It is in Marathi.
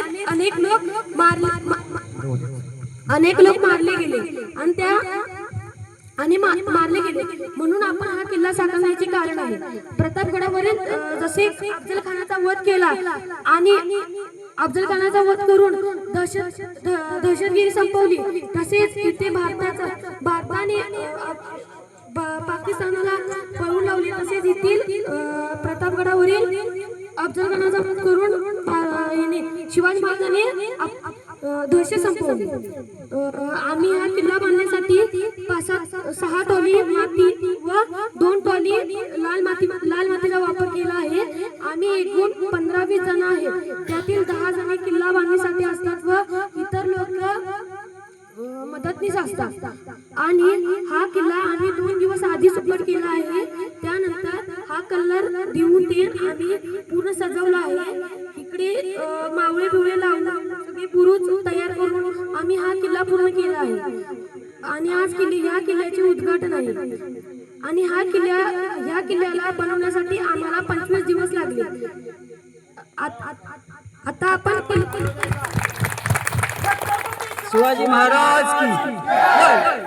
अनेक अनेक लोक मारले. अनेक लोक मारले गेले. आणि त्या आणि मारले गेले. म्हणून आपण हा किल्ला साकारण्याचे कारण आहे. प्रतापगडावरील जसे अफजल खानाचा वध केला आणि अफजल खानाचा वध करून दहशत द- दहशतगिरी संपवली. तसेच इथे भारताचा भारताने अ, पाकिस्तानाला पळून लावले. तसेच येथील प्रतापगडावरील अफजल खानाचा वध करून शिवाजी महाराजांनी आप- अ, आम्ही हा किल्ला बांधण्यासाठी पाच सहा टोली माती व दोन टोली लाल माती लाल मातीचा वापर केला आहे. आम्ही एकूण पंधरा वीस जण आहेत त्यातील दहा जण किल्ला बांधण्यासाठी असतात व इतर लोक मदतनीस असतात. आणि हा किल्ला आम्ही दोन दिवस आधी सुपट केला आहे. त्यानंतर हा कलर देऊन ते आम्ही पूर्ण सजवला आम्ही हा किल्ला पूर्ण केला आहे. आणि आज किल्ले ह्या किल्ल्याचे उद्घाटन आहे. आणि हा किल्ल्या ह्या किल्ल्याला बनवण्यासाठी आम्हाला पंचवीस दिवस लागले. आता आपण शिवाजी महाराज की